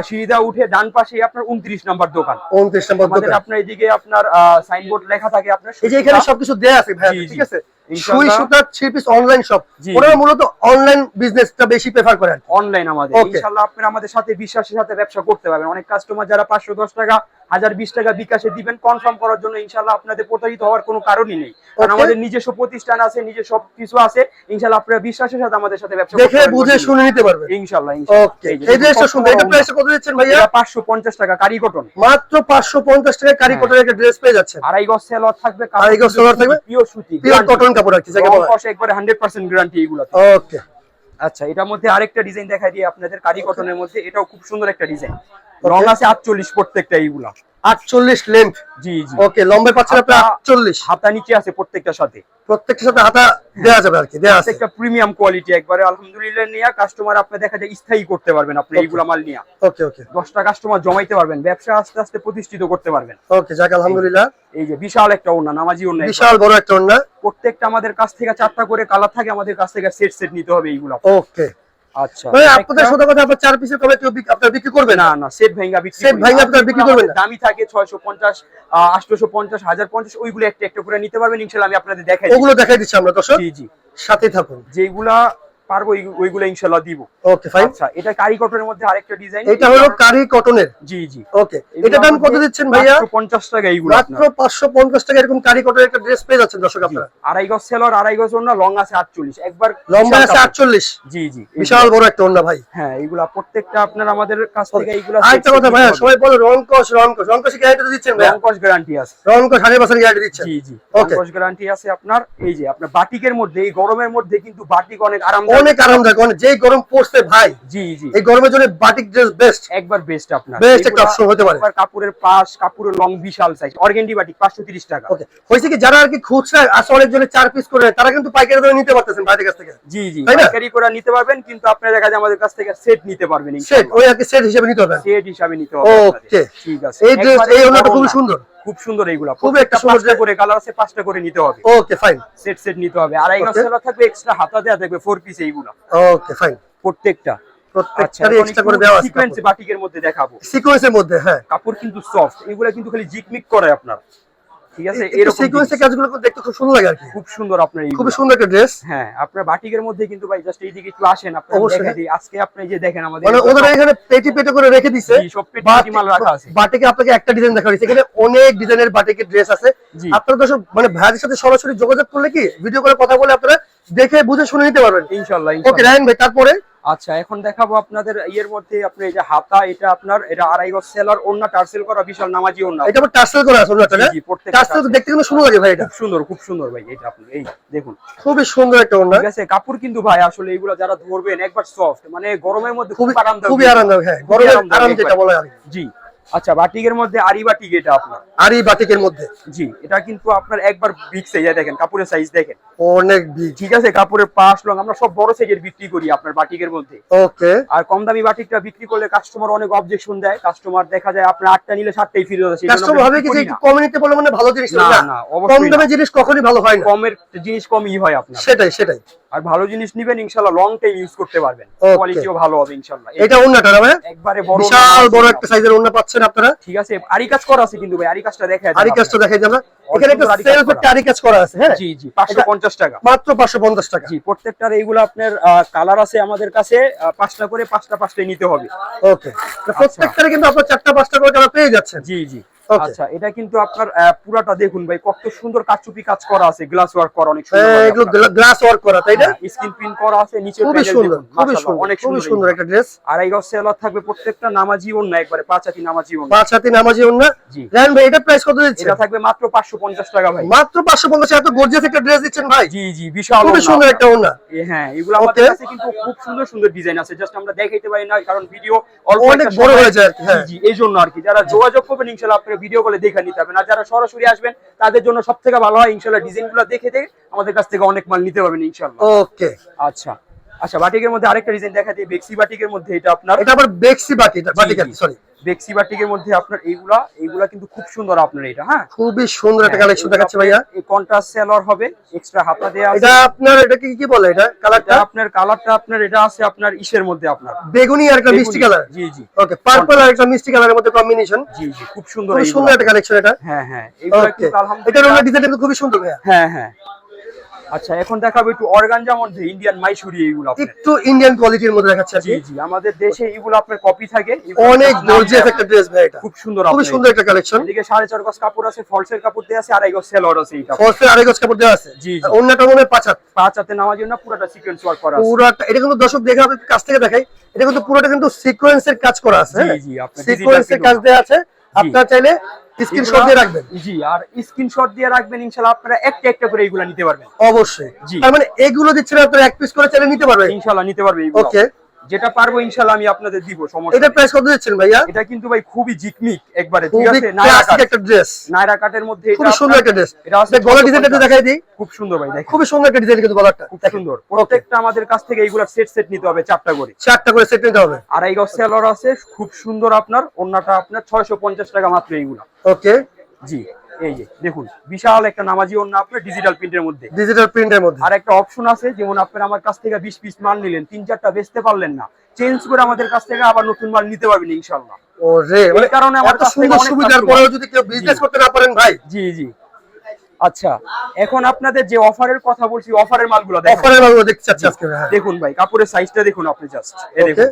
[SPEAKER 2] সিঁড়িদা উঠে ডান পাশে আপনার উনত্রিশ নাম্বার দোকান।
[SPEAKER 1] উনত্রিশ নম্বর দোকান।
[SPEAKER 2] আপনার এদিকে আপনার সাইনবোর্ড লেখা থাকে আপনার
[SPEAKER 1] এই যে এখানে সবকিছু দেয়া আছে
[SPEAKER 2] জি।
[SPEAKER 1] ঠিক আছে? সুই সুতা থ্রি পিস অনলাইন শপ মূলত অনলাইন বিজনেসটা বেশি প্রেফার করেন।
[SPEAKER 2] অনলাইন আমাদের।
[SPEAKER 1] Okay.
[SPEAKER 2] ইনশাআল্লাহ আপনারা আমাদের সাথে বিশ্বাসের সাথে ব্যবসা করতে পারবেন। অনেক কাস্টমার যারা পাঁচশো দশ টাকা হাজার বিশ টাকা বিকাশে দিবেন কনফার্ম করার জন্য ইনশাল্লাহ আপনাদের প্রতারিত হওয়ার কোনো কারণই নেই। কারণ আমাদের নিজস্ব প্রতিষ্ঠান আছে নিজস্ব সব কিছু আছে ইনশাআল্লাহ আপনারা বিশ্বাসের সাথে আমাদের সাথে ব্যবসা
[SPEAKER 1] দেখে বুঝে শুনে নিতে পারবেন।
[SPEAKER 2] ইনশাল্লাহ
[SPEAKER 1] ওকে এই ড্রেসটা সুন্দর এটা প্রাইস কত দিচ্ছেন ভাইয়া?
[SPEAKER 2] পাঁচশো পঞ্চাশ টাকা কারি কটন
[SPEAKER 1] মাত্র পাঁচশো পঞ্চাশ টাকায় কারি
[SPEAKER 2] হ্যাঁ।
[SPEAKER 1] কটনের একটা ড্রেস পেয়ে যাচ্ছেন।
[SPEAKER 2] আড়াই গজ সেলর থাকবে
[SPEAKER 1] আড়াই গজ seller থাকবে?
[SPEAKER 2] পিওর সুতি
[SPEAKER 1] পিওর কটন কাপড় কি যাকে বলা। হয়।
[SPEAKER 2] একবারে হান্ড্রেড পার্সেন্ট গ্যারান্টি এগুলো
[SPEAKER 1] ওকে
[SPEAKER 2] আচ্ছা এটার মধ্যে আরেকটা ডিজাইন দেখা দিয়ে আপনাদের কারি কটনের মধ্যে এটাও খুব সুন্দর একটা ডিজাইন রং আছে আটচল্লিশ প্রত্যেকটা এইগুলা।
[SPEAKER 1] আটচল্লিশ লেন্থ
[SPEAKER 2] জি জি।
[SPEAKER 1] ওকে লম্বায় পাচ্ছেন আপনি
[SPEAKER 2] হাতা-
[SPEAKER 1] আটচল্লিশ।
[SPEAKER 2] হাতা নিচে আছে প্রত্যেকটার সাথে।
[SPEAKER 1] প্রত্যেকটার সাথে হাতা দেওয়া যাবে আর কি দেওয়া আছে।
[SPEAKER 2] প্রত্যেকটা প্রিমিয়াম কোয়ালিটি একবারে আলহামদুলিল্লাহ নিয়ে কাস্টমার আপনি দেখা যায় স্থায়ী করতে পারবেন আপনি এইগুলা মাল নিয়ে।
[SPEAKER 1] ওকে ওকে
[SPEAKER 2] দশটা কাস্টমার জমাইতে পারবেন ব্যবসা আস্তে আস্তে প্রতিষ্ঠিত করতে পারবেন।
[SPEAKER 1] ওকে যাক আলহামদুলিল্লাহ।
[SPEAKER 2] এই যে বিশাল একটা ওনা নামাজি ওনা
[SPEAKER 1] বিশাল বড় একটা ওন্না
[SPEAKER 2] প্রত্যেকটা আমাদের কাছ থেকে চারটা করে কালার থাকে আমাদের কাছ থেকে সেট সেট নিতে হবে এইগুলো।
[SPEAKER 1] ওকে
[SPEAKER 2] আচ্ছা।
[SPEAKER 1] মানে আপনাদের কথা আপনার চার পিসের কেউ আপনার বিক্রি করবে
[SPEAKER 2] না
[SPEAKER 1] না
[SPEAKER 2] না সেট ভাঙ্গা বিক্রি সেট।
[SPEAKER 1] আপনারা বিক্রি করবেন
[SPEAKER 2] দামি থাকে ছয়শো পঞ্চাশ আটশোশো পঞ্চাশ হাজার পঞ্চাশ ওইগুলো একটা একটা করে নিতে পারবেন। আমি আপনাদের দেখাই
[SPEAKER 1] ওগুলো দেখাই দিচ্ছি আমরা দর্শক।
[SPEAKER 2] জি জি।
[SPEAKER 1] সাথে থাকুন।
[SPEAKER 2] যেগুলা পারব ওইগুলো দিব।
[SPEAKER 1] ওকে ফাইন
[SPEAKER 2] আচ্ছা এটা কারি কটনের মধ্যে আরেকটা ডিজাইন
[SPEAKER 1] এটা হলো কারি কটনের
[SPEAKER 2] জি জি।
[SPEAKER 1] ওকে এটা দাম কত দিচ্ছেন ভাইয়া?
[SPEAKER 2] পঞ্চাশ টাকা এইগুলো
[SPEAKER 1] মাত্র
[SPEAKER 2] আপনার।
[SPEAKER 1] পাঁচশো পঞ্চাশ টাকা এরকম কারি কটনের একটা ড্রেস পেয়ে যাচ্ছেন দর্শক আপনারা।
[SPEAKER 2] আড়াই গজ সেলর আড়াই গজ ওনা লং আছে আটচল্লিশ। একবার
[SPEAKER 1] লম্বা আছে
[SPEAKER 2] কাপড়।
[SPEAKER 1] আটচল্লিশ।
[SPEAKER 2] জি জি
[SPEAKER 1] বিশাল বড় একটা ওন্না ভাই।
[SPEAKER 2] হ্যাঁ এইগুলা প্রত্যেকটা আপনার আমাদের কাছ থেকে এইগুলা
[SPEAKER 1] কথা ভাইয়া সবাই বলে রংকশ রংকশ। রংকশ গ্যারান্টি দিচ্ছেন
[SPEAKER 2] রংকশ গ্যারান্টি আছে।
[SPEAKER 1] রংকশ হান্ড্রেড পার্সেন্ট গ্যারান্টি দিচ্ছেন।
[SPEAKER 2] জি জি. রংকশ গ্যারান্টি আছে আপনার এই যে আপনার বাটিকের মধ্যে এই গরমের মধ্যে কিন্তু বাটিক অনেক আরামদায়ক।
[SPEAKER 1] অনেক আরামদায়ক অনেক। যেই গরম পড়ছে ভাই
[SPEAKER 2] জি জি।
[SPEAKER 1] এই গরমের জন্য বাটিক ড্রেস বেস্ট
[SPEAKER 2] একবার বেস্ট আপনার।
[SPEAKER 1] Best একটা option হতে পারে।
[SPEAKER 2] একবার কাপড়ের পাশ কাপড়ের লং বিশাল সাইজ অর্গেন্ডি বাটিক পাঁচশো তিরিশ টাকা।
[SPEAKER 1] ওকে হয়েছে কি যারা আর কি খুচরা আসে অনেকজনের চার পিস করে তারা কিন্তু পাইকারি দামে নিতে পারতেছেন ভাইদের কাছ থেকে।
[SPEAKER 2] জি জি। পাইকারি করে নিতে পারবেন কিন্তু আপনার দেখা যায় আমাদের কাছ থেকে সেট নিতে পারবেন
[SPEAKER 1] সেট ওই আর কি সেট হিসেবে নিতে হবে।
[SPEAKER 2] সেট হিসাবে নিতে হবে. আপনাদের। ঠিক আছে।
[SPEAKER 1] এই ড্রেস এই ওনাটা
[SPEAKER 2] না।
[SPEAKER 1] সুন্দর।
[SPEAKER 2] খুব সুন্দর এইগুলা।
[SPEAKER 1] খুব একটা
[SPEAKER 2] প্রত্যেকটা
[SPEAKER 1] সুন্দর
[SPEAKER 2] করে কালার আছে পাঁচটা করে নিতে হবে।
[SPEAKER 1] ওকে ফাইন
[SPEAKER 2] সেট সেট নিতে হবে। আর
[SPEAKER 1] Okay.
[SPEAKER 2] থাকবে এক্সট্রা হাতা দেয়া থাকবে ফোর পিস এইগুলো।
[SPEAKER 1] ওকে ফাইন
[SPEAKER 2] প্রত্যেকটা।
[SPEAKER 1] প্রত্যেকটারই এক্সট্রা করে দেওয়া আছে
[SPEAKER 2] সিকোয়েন্স বাটিকের মধ্যে দেখাবো।
[SPEAKER 1] সিকোয়েন্সের মধ্যে হ্যাঁ।
[SPEAKER 2] কাপড় কিন্তু সফট এগুলা কিন্তু খালি জিকমিক করে আপনার। ঠিক আছে? এরকম
[SPEAKER 1] সিকোয়েন্সের কাজগুলো দেখতে খুব সুন্দর লাগে আর কি।
[SPEAKER 2] খুব সুন্দর আপনার
[SPEAKER 1] খুবই সুন্দর একটা ড্রেস
[SPEAKER 2] হ্যাঁ আপনার বাটিকের মধ্যে কিন্তু ভাই জাস্ট এইদিকে একটু আসেন আপনার
[SPEAKER 1] অবশ্যই।
[SPEAKER 2] দিই। আজকে আপনি যে দেখেন আমাদের
[SPEAKER 1] মানে ওদের এখানে পেটি পেটে করে রেখে
[SPEAKER 2] সব পেটি পেটি মাল রাখা আছে।
[SPEAKER 1] বাটিকে আপনাকে একটা ডিজাইন দেখা হয়েছে। এখানে অনেক ডিজাইনের বাটিকের ড্রেস আছে। আপনারা দর্শক মানে ভাইয়ের সাথে সরাসরি যোগাযোগ করলে কি ভিডিও করে কথা বলে আপনারা দেখে বুঝে শুনে নিতে পারবেন।
[SPEAKER 2] ইনশাল্লাহ
[SPEAKER 1] ওকে। রায়ন ভাই তারপরে?
[SPEAKER 2] আচ্ছা এখন দেখাবো আপনাদের ইয়ের মধ্যে আপনি এই যে হাতা এটা আপনার এটা আড়াই গজ সেলার ওন্না টার্সেল করা বিশাল নামাজি ওন্না
[SPEAKER 1] এটা আবার টার্সেল করা আছে ওনাটা না?
[SPEAKER 2] জি, প্রত্যেকটা
[SPEAKER 1] টার্সেল
[SPEAKER 2] tassel।
[SPEAKER 1] দেখতে কিন্তু সুন্দর লাগে ভাই এটা।
[SPEAKER 2] সুন্দর খুব সুন্দর ভাই এটা আপনার এই দেখুন।
[SPEAKER 1] খুবই সুন্দর একটা ওনা
[SPEAKER 2] ঠিক আছে কাপড় কিন্তু ভাই আসলে এগুলো যারা ধরবেন একবার সফট মানে গরমের মধ্যে খুব আরামদায়ক
[SPEAKER 1] খুবই আরামদায়ক হ্যাঁ গরমের আরাম যেটা বলা হয়
[SPEAKER 2] জি। আচ্ছা বাটিকের মধ্যে আরি বাটিক এটা আপনার?
[SPEAKER 1] আর বাটিকের মধ্যে?
[SPEAKER 2] জি এটা কিন্তু আপনার একবার বিগ সাইজ দেখেন কাপড়ের সাইজ দেখেন।
[SPEAKER 1] অনেক বিগ
[SPEAKER 2] ঠিক আছে কাপড়ের পাশ লং আমরা সব বড় সাইজের বিক্রি করি আপনার বাটিকের মধ্যে।
[SPEAKER 1] ওকে
[SPEAKER 2] আর কম দামি বাটিকটা বিক্রি করলে কাস্টমার অনেক অবজেকশন দেয়। কাস্টমার দেখা যায় আপনার আটটা নিলে সাতটাই ফিরে যাচ্ছে
[SPEAKER 1] কাস্টমার ভাবে কি যে
[SPEAKER 2] করি না।
[SPEAKER 1] কমিউনিটি বলে মানে ভালো জিনিস
[SPEAKER 2] না,
[SPEAKER 1] না কম দামে জিনিস কখনই ভালো হয় না।
[SPEAKER 2] কমের জিনিস কমই হয় আপনার।
[SPEAKER 1] সেটাই সেটাই।
[SPEAKER 2] আর ভালো জিনিস নিবেন ইনশাল্লাহ লং টাইম ইউজ করতে পারবেন। কোয়ালিটিও ভালো হবে ইনশাল্লাহ এই
[SPEAKER 1] এটা অন্যটা না
[SPEAKER 2] একবারে বড়
[SPEAKER 1] বিশাল বড় একটা সাইজের অন্য পাচ্ছেন আপনারা?
[SPEAKER 2] ঠিক আছে আরি কাজ করা আছে কিন্তু ভাই আরি কাজটা দেখা
[SPEAKER 1] আরি কাজটা দেখাই যাবে। এখানে একটা সেলফ একটা আরি কাজ করা আছে হ্যাঁ?
[SPEAKER 2] জি জি পাঁচশো পঞ্চাশ টাকা।
[SPEAKER 1] মাত্র পাঁচশো পঞ্চাশ টাকা।
[SPEAKER 2] জি প্রত্যেকটার এইগুলো আপনার কালার আছে আমাদের কাছে পাঁচটা করে পাঁচটা পাঁচটা নিতে হবে।
[SPEAKER 1] ওকে প্রত্যেকটারে কিন্তু আপনারা চারটা পাঁচটা করে কালার পেয়ে যাচ্ছেন।
[SPEAKER 2] জি জি. আচ্ছা এটা কিন্তু আপনার পুরাটা দেখুন ভাই কত সুন্দর কাচুপি কাজ করা আছে গ্লাস ওয়ার্ক করা অনেক সুন্দর
[SPEAKER 1] হ্যাঁ, এগুলো গ্লাস ওয়ার্ক করা তাই না?
[SPEAKER 2] স্ক্রিন প্রিন্ট করা আছে নিচে
[SPEAKER 1] খুবই সুন্দর খুবই সুন্দর
[SPEAKER 2] অনেক সুন্দর
[SPEAKER 1] একটা ড্রেস
[SPEAKER 2] গজ সেলার থাকবে প্রত্যেকটা নামাজি একবারে পাঁচ হাতি নামাজি অন্য
[SPEAKER 1] পাঁচ হাতি নামাজি অন্য
[SPEAKER 2] জি।
[SPEAKER 1] রায়ন ভাই এটা প্রাইস কত দিচ্ছেন?
[SPEAKER 2] এটা থাকবে মাত্র পাঁচশো পঞ্চাশ টাকা ভাই।
[SPEAKER 1] মাত্র পাঁচশো পঞ্চাশ এত গর্জিয়াস একটা ড্রেস দিচ্ছেন ভাই।
[SPEAKER 2] জি জি বিশাল ওড়না।
[SPEAKER 1] সুন্দর একটা
[SPEAKER 2] হ্যাঁ এগুলো আমাদের কাছে কিন্তু খুব সুন্দর সুন্দর ডিজাইন আছে জাস্ট আমরা দেখাইতে পারি না কারণ ভিডিও অল্প
[SPEAKER 1] অনেক বড় হয়ে যায় আর কি, হ্যাঁ।
[SPEAKER 2] জি, জি এই জন্য আর কি। যারা যোগাযোগ করবেন ইনশাল্লাহ আপনারা ভিডিও কলে দেখে নিতে হবে। আর যারা সরাসরি আসবেন তাদের জন্য সব থেকে ভালো হয় ইনশাল্লাহ ডিজাইনগুলো দেখে দেখে আমাদের কাছ থেকে অনেক মাল নিতে পারবেন ইনশাল্লাহ
[SPEAKER 1] ওকে
[SPEAKER 2] আচ্ছা। আচ্ছা বাটিকের মধ্যে আরেকটা ডিজাইন দেখা দিই বেক্সি বাটিকের মধ্যে এটা আপনার।
[SPEAKER 1] এটা আবার বেক্সি বাটি বাটি
[SPEAKER 2] জি, জি।
[SPEAKER 1] সরি
[SPEAKER 2] বেক্সি বাটিকের মধ্যে আপনার এইগুলা এইগুলা কিন্তু খুব সুন্দর আপনার এটা হ্যাঁ?
[SPEAKER 1] খুবই সুন্দর একটা কালেকশন দেখাচ্ছে ভাইয়া।
[SPEAKER 2] এই কন্ট্রাস্ট সেলর হবে এক্সট্রা হাতা দেয়া আছে।
[SPEAKER 1] এটা আপনার এটা কি কি বলে এটা
[SPEAKER 2] এটা
[SPEAKER 1] কালারটা
[SPEAKER 2] আপনার কালারটা আপনার এটা আছে আপনার ইসের মধ্যে আপনার।
[SPEAKER 1] বেগুনি আর একটা মিষ্টি কালার
[SPEAKER 2] জি জি।
[SPEAKER 1] ওকে পার্পল আর একটা মিষ্টি কালারের মধ্যে কম্বিনেশন
[SPEAKER 2] জি জি খুব সুন্দর
[SPEAKER 1] খুবই সুন্দর একটা কালেকশন এটা।
[SPEAKER 2] হ্যাঁ হ্যাঁ কিন্তু
[SPEAKER 1] এটার
[SPEAKER 2] আলহামদুলিল্লাহ
[SPEAKER 1] অন্য ডিজাইনটা খুবই সুন্দর ভাইয়া।
[SPEAKER 2] হ্যাঁ হ্যাঁ। আচ্ছা এখন দেখাবো একটু অর্গানজার মধ্যে ইন্ডিয়ান মাইসুরি এইগুলো
[SPEAKER 1] একটু ইন্ডিয়ান কোয়ালিটির মধ্যে দেখাচ্ছে
[SPEAKER 2] জি জি আমাদের দেশে এগুলো আপনার কপি থাকে।
[SPEAKER 1] অনেক
[SPEAKER 2] নাম
[SPEAKER 1] গর্জিয়াস একটা ড্রেস ভাই এটা।
[SPEAKER 2] খুব সুন্দর আপনার
[SPEAKER 1] সুন্দর একটা কালেকশন
[SPEAKER 2] এদিকে সাড়ে চার গজ কাপড় আছে ফলসের কাপড় দেওয়া আছে আড়াই গজ সেলর আছে এটা
[SPEAKER 1] ফলসের আড়াই গজ কাপড় দেওয়া আছে।
[SPEAKER 2] জি, জি।
[SPEAKER 1] অন্যটা মনে হয় পাঁচ হাত।
[SPEAKER 2] পাঁচ হাতে নামার জন্য পুরোটা সিকোয়েন্স ওয়ার্ক করা আছে।
[SPEAKER 1] পুরোটা এটা কিন্তু দর্শক দেখে আপনাদের কাছ থেকে দেখাই। এটা কিন্তু পুরোটা কিন্তু সিকোয়েন্সের কাজ করা আছে
[SPEAKER 2] জি, জি, আপনার digital
[SPEAKER 1] সিকোয়েন্সের কাজ। দেওয়া আছে। আপনারা চাইলে স্ক্রিনশট দিয়ে রাখবেন।
[SPEAKER 2] জি আর স্ক্রিনশট দিয়ে রাখবেন ইনশাআল্লাহ আপনারা একটা একটা করে এগুলো নিতে পারবেন।
[SPEAKER 1] অবশ্যই।
[SPEAKER 2] জি।
[SPEAKER 1] তার মানে এগুলো দিচ্ছেন আপনারা এক পিস করে চাইলে নিতে পারবেন?
[SPEAKER 2] ইনশাআল্লাহ নিতে পারবে
[SPEAKER 1] ওকে
[SPEAKER 2] যেটা পারব ইনশাআল্লাহ আমি আপনাদের দিব সমস্যা
[SPEAKER 1] এটা। প্রাইস কত দিচ্ছেন ভাইয়া?
[SPEAKER 2] এটা কিন্তু ভাই খুবই জিকমিক একবারে ঠিক আছে? নায়রা কাট
[SPEAKER 1] একটা ড্রেস
[SPEAKER 2] নায়রা কাটের মধ্যে এটা
[SPEAKER 1] খুবই সুন্দর একটা ড্রেস
[SPEAKER 2] এটা আছে
[SPEAKER 1] গলা ডিজাইনটা একটু দেখাই দিই।
[SPEAKER 2] খুব সুন্দর ভাই দেখেন।
[SPEAKER 1] খুবই সুন্দর একটা ডিজাইন কিন্তু গলাটা।
[SPEAKER 2] খুব সুন্দর। প্রত্যেকটা আমাদের কাছ থেকে এইগুলা সেট সেট নিতে হবে চারটা করে।
[SPEAKER 1] চারটা করে সেট নিতে হবে।
[SPEAKER 2] আড়াই গজ সেলর আছে খুব সুন্দর আপনার অন্যটা আপনার ছয়শো পঞ্চাশ টাকা মাত্র এইগুলা।
[SPEAKER 1] ওকে
[SPEAKER 2] জি। এই যে দেখুন বিশাল একটা নামাজি অন্য আপনার ডিজিটাল প্রিন্টের মধ্যে।
[SPEAKER 1] ডিজিটাল প্রিন্টের মধ্যে।
[SPEAKER 2] আর একটা অপশন আছে যেমন আপনার আমার কাছ থেকে বিশ পিস মাল নিলেন তিন চারটা বেচতে পারলেন না চেঞ্জ করে আমাদের কাছ থেকে আবার নতুন মাল নিতে পারবেন ইনশাল্লাহ
[SPEAKER 1] ও রে মানে
[SPEAKER 2] এই কারণে আমার কাছ থেকে
[SPEAKER 1] সুন্দর
[SPEAKER 2] অনেক
[SPEAKER 1] সুবিধার পরেও যদি কেউ বিজনেস করতে না পারেন ভাই।
[SPEAKER 2] জি জি। আচ্ছা এখন আপনাদের যে অফারের কথা বলছি অফারের মালগুলো দেখেন।
[SPEAKER 1] অফারের মালগুলো দেখতে চাচ্ছি আজকে
[SPEAKER 2] দেখুন ভাই কাপড়ের সাইজটা দেখুন আপনি জাস্ট এই দেখুন।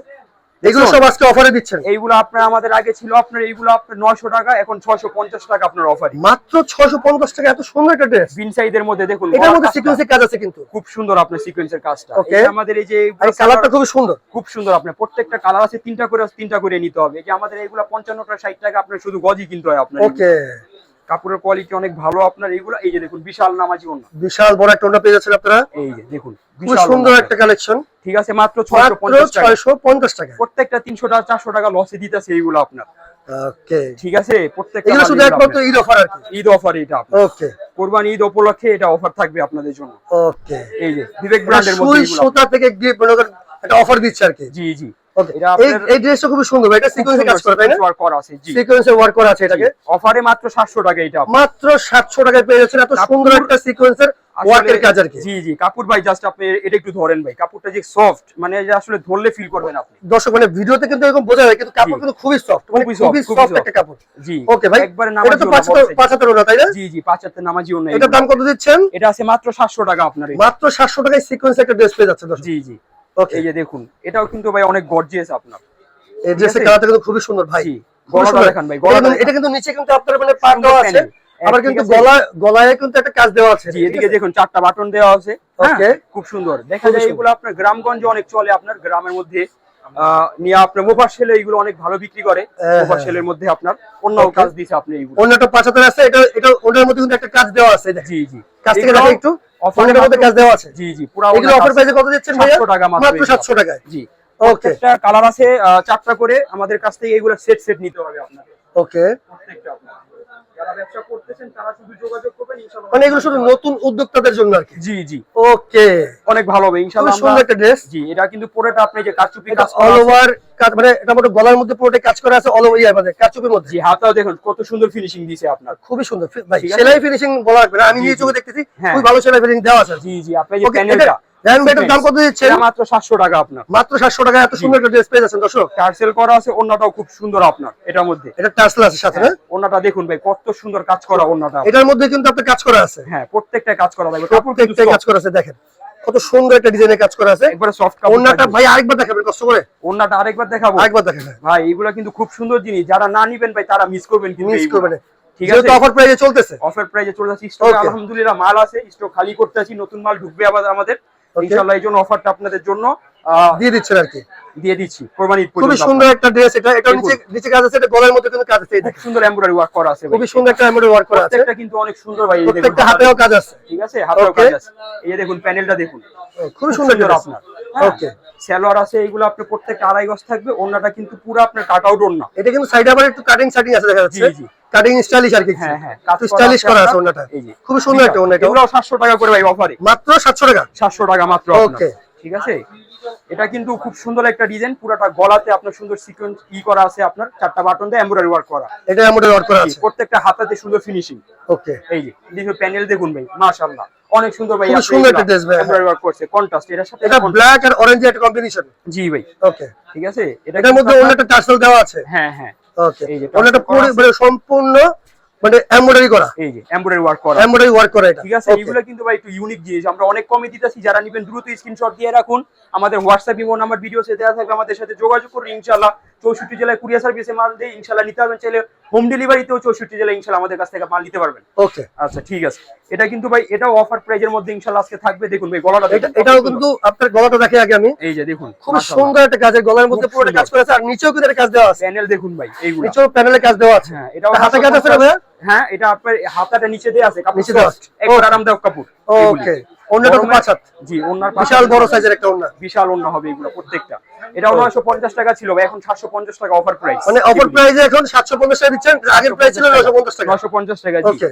[SPEAKER 1] এগুলো সব আজকে অফারে দিচ্ছেন।
[SPEAKER 2] এইগুলো আপনার আমাদের আগে ছিল আপনার এইগুলো আপনার নয়শো টাকা এখন ছয়শো পঞ্চাশ টাকা আপনার অফারই
[SPEAKER 1] মাত্র ছয়শো পঞ্চাশ টাকা এত সুন্দর একটা ড্রেস
[SPEAKER 2] বিন সাইজের মধ্যে দেখুন
[SPEAKER 1] এটার মধ্যে সিকোয়েন্সের কাজ আছে কিন্তু।
[SPEAKER 2] খুব সুন্দর আপনার সিকোয়েন্সের কাজটা. এই আমাদের এই যে
[SPEAKER 1] কালারটা খুবই সুন্দর।
[SPEAKER 2] খুব সুন্দর আপনার প্রত্যেকটা কালার আছে তিনটা করে তিনটা করে নিতে হবে। এই যে আমাদের এইগুলো পঞ্চান্নটা ষাট টাকা আপনার শুধু গজি কিনতে হয় আপনার।
[SPEAKER 1] ওকে
[SPEAKER 2] কাপড়ের কোয়ালিটি অনেক ভালো আপনার এইগুলো এই যে দেখুন বিশাল নামাজি অন্য
[SPEAKER 1] বিশাল বড় একটা পেয়ে যাচ্ছেন আপনারা?
[SPEAKER 2] এই যে দেখুন
[SPEAKER 1] খুব সুন্দর একটা কালেকশন
[SPEAKER 2] ঠিক আছে মাত্র ছয়শো
[SPEAKER 1] মাত্র
[SPEAKER 2] পঞ্চাশ টাকা। প্রত্যেকটা তিনশো টাকা চারশো টাকা লসে দিতেছে এইগুলো আপনার।
[SPEAKER 1] ওকে
[SPEAKER 2] ঠিক আছে প্রত্যেকটা
[SPEAKER 1] এগুলো শুধু একমাত্র
[SPEAKER 2] আপনার।
[SPEAKER 1] ঈদ অফার আর কি?
[SPEAKER 2] ঈদ অফার এটা আপনার।
[SPEAKER 1] ওকে
[SPEAKER 2] কোরবানি ঈদ উপলক্ষে এটা অফার থাকবে আপনাদের জন্য।
[SPEAKER 1] ওকে
[SPEAKER 2] এই যে বিবেক ব্র্যান্ডের মধ্যে এগুলো।
[SPEAKER 1] সুতা থেকে গিয়ে একটা অফার দিচ্ছে আর কি।
[SPEAKER 2] জি জি।
[SPEAKER 1] এই
[SPEAKER 2] আপনার-
[SPEAKER 1] ড্রেসটা খুবই সুন্দর ভাই। এটা সিকোয়েন্সে কাজ করে তাই না?
[SPEAKER 2] ওয়ার্ক করা আছে জি।
[SPEAKER 1] সিকোয়েন্সে ওয়ার্ক করা আছে এটাকে।
[SPEAKER 2] অফারে মাত্র সাতশো টাকা এটা।
[SPEAKER 1] মাত্র সাতশো টাকায় পেয়ে যাচ্ছেন। এত সুন্দর একটা সিকোয়েন্সের ওয়ার্কের কাজ আর কি।
[SPEAKER 2] জি জি। কাপড় ভাই জাস্ট আপনি এটা একটু ধরেন ভাই। কাপড়টা যে সফট মানে যে আসলে ধরলে ফিল করবেন আপনি।
[SPEAKER 1] দর্শক মানে ভিডিওতে কিন্তু এরকম বোঝা যায় কিন্তু কাপড় কিন্তু খুবই সফট মানে
[SPEAKER 2] খুবই soft,
[SPEAKER 1] খুবই
[SPEAKER 2] খুবই
[SPEAKER 1] সফট একটা কাপড়।
[SPEAKER 2] জি।
[SPEAKER 1] ওকে ভাই
[SPEAKER 2] একবারে
[SPEAKER 1] এটা তো তাই না?
[SPEAKER 2] জি জি পাঁচ হাতে নামাজি অন্য
[SPEAKER 1] এটার দাম কত দিচ্ছেন?
[SPEAKER 2] এটা আছে মাত্র সাতশো টাকা আপনার
[SPEAKER 1] মাত্র সাতশো টাকায় সিকোয়েন্স একটা ড্রেস পেয়ে যাচ্ছে দর্শক।
[SPEAKER 2] জি জি। এই যে দেখুন এটাও কিন্তু ভাই অনেক গর্জিয়াস আপনার।
[SPEAKER 1] এই ড্রেসের কালারটা কিন্তু খুবই সুন্দর ভাই।
[SPEAKER 2] গলাটা। দেখান ভাই
[SPEAKER 1] এটা কিন্তু নিচে কিন্তু আপনার মানে পার দেওয়া আছে। আবার কিন্তু
[SPEAKER 2] আছে?
[SPEAKER 1] গলায় কিন্তু একটা কাজ দেওয়া আছে।
[SPEAKER 2] এদিকে দেখুন চারটা বাটন দেওয়া আছে। হ্যাঁ,
[SPEAKER 1] Okay.
[SPEAKER 2] খুব সুন্দর। দেখা যায় এগুলো আপনার গ্রামগঞ্জে অনেক চলে আপনার গ্রামের মধ্যে আহ, নিয়ে আপনার মোফার সেলে এইগুলো অনেক ভালো বিক্রি করে।
[SPEAKER 1] হ্যাঁ,
[SPEAKER 2] মোফার
[SPEAKER 1] হ্যাঁ।
[SPEAKER 2] সেলের মধ্যে আপনার অন্য কাজ দিছে আপনি এইগুলো।
[SPEAKER 1] অন্যটা আছে এটা এটা ওটার মধ্যে কিন্তু একটা কাজ দেওয়া আছে
[SPEAKER 2] জি জি।
[SPEAKER 1] কাছ থেকে দেখো একটু।
[SPEAKER 2] Offer
[SPEAKER 1] মধ্যে কাজ দেওয়া আছে?
[SPEAKER 2] জি জি পুরো
[SPEAKER 1] এগুলো অফার প্রাইসে কত দিচ্ছেন ভাইয়া?
[SPEAKER 2] 700 টাকা মাত্র
[SPEAKER 1] মাত্র
[SPEAKER 2] এগুলো।
[SPEAKER 1] 700 টাকায়।
[SPEAKER 2] জি
[SPEAKER 1] ওকে
[SPEAKER 2] কালার আছে চারটা করে আমাদের কাছ থেকে এগুলো সেট সেট নিতে হবে আপনাকে
[SPEAKER 1] ওকে
[SPEAKER 2] প্রত্যেকটা আপনার। যারা ব্যবসা করতেছেন তারা শুধু যোগাযোগ করবেন ইনশাআল্লাহ
[SPEAKER 1] মানে এগুলো শুধু নতুন উদ্যোক্তাদের জন্য আর কি?
[SPEAKER 2] জি জি।
[SPEAKER 1] ওকে।
[SPEAKER 2] অনেক ভালো হবে ইনশাআল্লাহ
[SPEAKER 1] সুন্দর একটা ড্রেস।
[SPEAKER 2] জি এটা কিন্তু পুরোটা আপনি যে কারচুপি কাজ করা
[SPEAKER 1] অল। ওভার মানে এটা মোট গলার মধ্যে পুরোটাই কাজ করা আছে অল ওভার ইয়ে মানে মধ্যে।
[SPEAKER 2] জি হাতাও দেখুন কত সুন্দর ফিনিশিং দিয়েছে আপনার।
[SPEAKER 1] খুবই সুন্দর ভাই সেলাই ফিনিশিং বলা লাগবে না আমি নিয়ে চোখে দেখতেছি
[SPEAKER 2] হ্যাঁ।
[SPEAKER 1] খুবই ভালো সেলাই ফিনিশিং দেওয়া আছে।
[SPEAKER 2] জি জি আপনি যে প্যানেলটা
[SPEAKER 1] র্যান ভাইটার দাম কত দিচ্ছেন
[SPEAKER 2] মাত্র 700 টাকা আপনার।
[SPEAKER 1] মাত্র সাতশো টাকা এত সুন্দর একটা ড্রেস পেয়ে যাচ্ছেন দর্শক।
[SPEAKER 2] টার্সেল করা আছে ওন্নাটাও খুব সুন্দর আপনার এটার মধ্যে।
[SPEAKER 1] এটা টার্সেল আছে সাথে
[SPEAKER 2] ওন্নাটা দেখুন ভাই কত সুন্দর কাজ করা ওন্নাটা
[SPEAKER 1] এটার মধ্যে কিন্তু আপনার কাজ করা আছে।
[SPEAKER 2] হ্যাঁ প্রত্যেকটা কাজ করা লাগবে কাপড়
[SPEAKER 1] কাজ করা আছে দেখেন। কত সুন্দর একটা ডিজাইনের কাজ করা আছে।
[SPEAKER 2] একবারে সফট কাপড়
[SPEAKER 1] ওন্নাটা ভাই আরেকবার দেখাবেন কষ্ট করে
[SPEAKER 2] ওন্নাটা আরেকবার দেখাবো।
[SPEAKER 1] আরেকবার দেখেন
[SPEAKER 2] ভাই এগুলো কিন্তু খুব সুন্দর জিনিস যারা না নিবেন ভাই তারা মিস করবেন কিন্তু
[SPEAKER 1] মিস। করবেন।
[SPEAKER 2] ঠিক আছে?
[SPEAKER 1] অফার চলতেছে।
[SPEAKER 2] অফার প্রাইজে স্টক আলহামদুলিল্লাহ মাল আছে স্টক খালি করতে আছি নতুন মাল ঢুকবে আবার আমাদের. ইনশাআল্লাহ এই জন্য অফারটা আপনাদের জন্য।
[SPEAKER 1] দিয়ে দিচ্ছেন আর কি।
[SPEAKER 2] দিয়ে দিচ্ছি কোরবানি
[SPEAKER 1] খুবই সুন্দর একটা ড্রেস এটা এটা নিচে নিচে কাজ আছে এটা গলার মধ্যে কিন্তু কাজ আছে।
[SPEAKER 2] খুব সুন্দর এমব্রয়ডারি ওয়ার্ক করা আছে
[SPEAKER 1] খুবই সুন্দর একটা এমব্রয়ডারি ওয়ার্ক করা আছে।
[SPEAKER 2] এটা কিন্তু অনেক সুন্দর ভাই
[SPEAKER 1] প্রত্যেকটা হাতেও কাজ আছে।
[SPEAKER 2] ঠিক আছে? হাতেও কাজ আছে। এই দেখুন প্যানেলটা দেখুন।
[SPEAKER 1] খুবই সুন্দর
[SPEAKER 2] আপনার।
[SPEAKER 1] ওকে
[SPEAKER 2] স্যালোয়ার আছে এগুলো আপনার প্রত্যেকটা আড়াই গজ থাকবে ওন্নাটা কিন্তু পুরো আপনার কাট আউট ওন্না
[SPEAKER 1] এটা কিন্তু সাইডে আবার একটু কাটিং সাটিং আছে দেখা যাচ্ছে।
[SPEAKER 2] জি, জি।
[SPEAKER 1] কাটিং স্টাইলিশ আর কি
[SPEAKER 2] হ্যাঁ হ্যাঁ করা
[SPEAKER 1] স্টাইলিশ করা আছে
[SPEAKER 2] যে
[SPEAKER 1] খুবই সুন্দর একটা ওনা এটা
[SPEAKER 2] 700 টাকা করে ভাই অফারে
[SPEAKER 1] মাত্র সাতশো টাকা?
[SPEAKER 2] সাতশো টাকা মাত্র
[SPEAKER 1] ওকে
[SPEAKER 2] ঠিক আছে? এটা কিন্তু খুব সুন্দর একটা ডিজাইন পুরোটা গলাতে আপনার সুন্দর সিকোয়েন্স ই করা আছে আপনার চারটা বাটন দিয়ে এমব্রয়ডারি ওয়ার্ক করা।
[SPEAKER 1] এটা এমব্রয়ডারি ওয়ার্ক করা আছে।
[SPEAKER 2] প্রত্যেকটা হাতাতে সুন্দর ফিনিশিং
[SPEAKER 1] ওকে
[SPEAKER 2] এই যে দেখুন প্যানেল দেখুন ভাই মাশাআল্লাহ। অনেক সুন্দর ভাই
[SPEAKER 1] খুব সুন্দর একটা dress ভাই।
[SPEAKER 2] এমব্রয়ডারি ওয়ার্ক করছে কন্ট্রাস্ট এটার সাথে
[SPEAKER 1] এটা। ব্ল্যাক আর অরেঞ্জ একটা কম্বিনেশন
[SPEAKER 2] জি ভাই।
[SPEAKER 1] ওকে
[SPEAKER 2] ঠিক আছে? এটা
[SPEAKER 1] এটার মধ্যে
[SPEAKER 2] আপনার-
[SPEAKER 1] অন্যটা টার্সেল দেওয়া আছে।
[SPEAKER 2] হ্যাঁ হ্যাঁ।
[SPEAKER 1] ওকে
[SPEAKER 2] এই যে tassel করা
[SPEAKER 1] পুরো মানে সম্পূর্ণ মানে এমব্রয়ডারি করা।
[SPEAKER 2] এই যে এমব্রয়ডারি ওয়ার্ক করা।
[SPEAKER 1] এমব্রয়ডারি ওয়ার্ক করা এটা।
[SPEAKER 2] ঠিক আছে এগুলো কিন্তু ভাই একটু ইউনিক জিনিস। আমরা অনেক কমে দিতেছি যারা নিবেন দ্রুত স্ক্রিনশট দিয়ে রাখুন। আমাদের হোয়াটসঅ্যাপ ইমো নাম্বার ভিডিওতে দেওয়া থাকবে আমাদের সাথে যোগাযোগ করুন ইনশাআল্লাহ। চৌষট্টি জেলায় কুরিয়ার সার্ভিসে মাল দিয়ে ইনশাআল্লাহ নিতে পারবেন। চাইলে হোম ডেলিভারিতেও চৌষট্টি জেলায় ইনশাআল্লাহ আমাদের কাছ থেকে মাল নিতে পারবেন।
[SPEAKER 1] ওকে
[SPEAKER 2] আচ্ছা ঠিক আছে। এটা কিন্তু ভাই এটাও অফার প্রাইজের মধ্যে ইনশাআল্লাহ আজকে থাকবে। দেখুন ভাই গলাটা
[SPEAKER 1] এটাও কিন্তু আপনার গলাটা দেখে আগে আমি।
[SPEAKER 2] এই যে দেখুন
[SPEAKER 1] খুব সুন্দর একটা কাজের গলার মধ্যে পুরোটা কাজ
[SPEAKER 2] সুন্দর।
[SPEAKER 1] করা আছে আর নিচেও কিন্তু একটা কাজ দেওয়া আছে।
[SPEAKER 2] প্যানেল দেখুন ভাই এইগুলো।
[SPEAKER 1] নিচেও প্যানেলে কাজ দেওয়া আছে।
[SPEAKER 2] হ্যাঁ এটাও
[SPEAKER 1] হাতে কাজ আছে না ভাইয়া?
[SPEAKER 2] হ্যাঁ এটা আপনার হাতাটা নিচে দিয়ে আছে কাপড়
[SPEAKER 1] নিচে দেওয়া।
[SPEAKER 2] একবার আরামদায়ক কাপড়
[SPEAKER 1] ওকে অন্যটা তো পাঁচ হাত
[SPEAKER 2] জি ওনার
[SPEAKER 1] বিশাল বড় সাইজের একটা ওন্না
[SPEAKER 2] বিশাল অন্য হবে এগুলো প্রত্যেকটা। এটা নয়শো পঞ্চাশ টাকা ছিল এখন সাতশো পঞ্চাশ টাকা অফার প্রাইস
[SPEAKER 1] মানে অফার প্রাইসে এখন সাতশো পঞ্চাশ টাকা দিচ্ছেন আগের প্রাইস ছিল নশো পঞ্চাশ টাকা।
[SPEAKER 2] নয়শো পঞ্চাশ টাকা জি।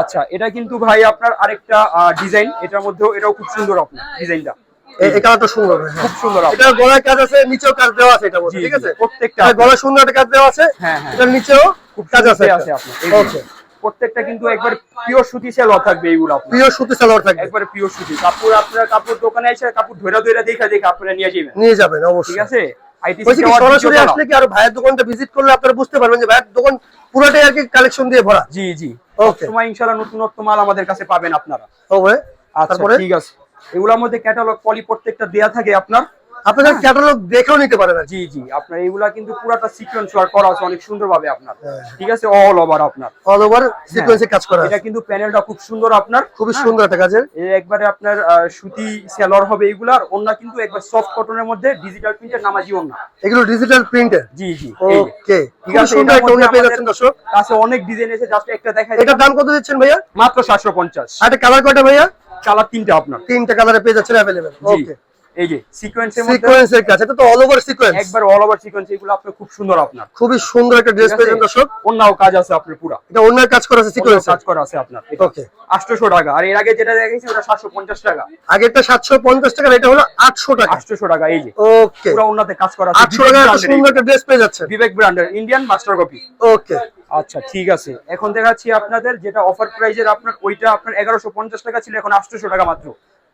[SPEAKER 2] আচ্ছা এটা কিন্তু ভাই আপনার আরেকটা ডিজাইন এটার মধ্যেও এটাও খুব সুন্দর আপনার ডিজাইনটা
[SPEAKER 1] এই- কালারটা সুন্দর হ্যাঁ।
[SPEAKER 2] খুব সুন্দর
[SPEAKER 1] এটা গলায় কাজ আছে নিচেও কাজ দেওয়া আছে এটা ঠিক আছে?
[SPEAKER 2] প্রত্যেকটা
[SPEAKER 1] গলায় সুন্দর একটা কাজ দেওয়া আছে
[SPEAKER 2] হ্যাঁ, হ্যাঁ।
[SPEAKER 1] এটার নিচেও
[SPEAKER 2] খুব
[SPEAKER 1] আছে
[SPEAKER 2] আছে আপনার।
[SPEAKER 1] ওকে
[SPEAKER 2] প্রত্যেকটা কিন্তু একবার পিওর সুতি সেলোয়ার থাকবে এইগুলো
[SPEAKER 1] সুতি সালোয়ার থাকবে।
[SPEAKER 2] একবারে পিওর সুতি। কাপড় আপনার কাপড় দোকানে এসে কাপড় দেখা দেখে আপনারা নিয়ে যাবেন
[SPEAKER 1] নিয়ে যাবেন
[SPEAKER 2] ঠিক
[SPEAKER 1] অবশ্যই
[SPEAKER 2] আছে আইটি
[SPEAKER 1] বলছি কি সরাসরি আসলে কি আর ভাইয়ের দোকানটা ভিজিট করলে আপনারা বুঝতে পারবেন যে ভাইয়ের দোকান পুরোটাই আর কি কালেকশন দিয়ে ভরা?
[SPEAKER 2] জি জি।
[SPEAKER 1] ওকে
[SPEAKER 2] সময় ইনশাআল্লাহ নতুনত্ব মাল আমাদের কাছে পাবেন আপনারা।
[SPEAKER 1] ওকে
[SPEAKER 2] আচ্ছা ঠিক আছে। এগুলোর মধ্যে ক্যাটালগ পলি প্রত্যেকটা দেয়া থাকে আপনার।
[SPEAKER 1] আপনারা ক্যাটালগ দেখেও নিতে পারেন আর
[SPEAKER 2] জি জি। আপনার এইগুলা কিন্তু পুরাটা সিকোয়েন্স ওয়ার্ক করা আছে অনেক সুন্দর ভাবে আপনার।
[SPEAKER 1] হ্যাঁ।
[SPEAKER 2] ঠিক আছে? অল ওভার আপনার।
[SPEAKER 1] অল ওভার সিকোয়েন্সে কাজ করা
[SPEAKER 2] এটা কিন্তু প্যানেলটা খুব সুন্দর আপনার।
[SPEAKER 1] খুবই
[SPEAKER 2] হ্যাঁ।
[SPEAKER 1] সুন্দর একটা কাজের।
[SPEAKER 2] একবারে আপনার সুতি সেলর হবে এগুলার ওন্না কিন্তু একবার সফট কটনের মধ্যে ডিজিটাল প্রিন্টের নামাজি ওন্না
[SPEAKER 1] এগুলো ডিজিটাল প্রিন্টের
[SPEAKER 2] জি জি
[SPEAKER 1] ওকে
[SPEAKER 2] ঠিক আছে?
[SPEAKER 1] সুন্দর একটা পেয়ে যাচ্ছেন দর্শক।
[SPEAKER 2] কাছে অনেক ডিজাইন এসে জাস্ট একটা দেখাই
[SPEAKER 1] এটার দাম কত দিচ্ছেন ভাইয়া?
[SPEAKER 2] মাত্র সাতশো পঞ্চাশ।
[SPEAKER 1] আর একটা কালার কয়টা ভাইয়া?
[SPEAKER 2] কালার তিনটা আপনার।
[SPEAKER 1] তিনটা কালারে পেয়ে যাচ্ছেন
[SPEAKER 2] জি।
[SPEAKER 1] ওকে
[SPEAKER 2] এই যে সিকোয়েন্সের মধ্যে
[SPEAKER 1] সিকোয়েন্সের কাজ এটা তো অল ওভার সিকোয়েন্স
[SPEAKER 2] একবার অল ওভার সিকোয়েন্স এগুলো আপনার খুব সুন্দর আপনার।
[SPEAKER 1] খুবই সুন্দর একটা ড্রেস পেয়েছেন দর্শক।
[SPEAKER 2] অন্যও কাজ আছে আপনার পুরা।
[SPEAKER 1] এটা অন্যের কাজ করা আছে সিকোয়েন্স
[SPEAKER 2] কাজ করা আছে আপনার
[SPEAKER 1] ওকে
[SPEAKER 2] আটশোশো টাকা। আর এর আগে যেটা ওটা টাকা।
[SPEAKER 1] আগেরটা সাতশো পঞ্চাশ টাকা এটা হলো আটশো টাকা।
[SPEAKER 2] আটশোশো টাকা এই যে।
[SPEAKER 1] ওকে
[SPEAKER 2] পুরো অন্যতে কাজ করা আছে।
[SPEAKER 1] টাকা একটা সুন্দর একটা ড্রেস পেয়ে যাচ্ছেন।
[SPEAKER 2] বিবেক ব্র্যান্ডের ইন্ডিয়ান মাস্টার কপি
[SPEAKER 1] ওকে
[SPEAKER 2] আচ্ছা ঠিক আছে। এখন দেখাচ্ছি আপনাদের যেটা অফার প্রাইজের আপনার ওইটা আপনার এগারোশো পঞ্চাশ টাকা ছিল এখন আটশোশো টাকা মাত্র।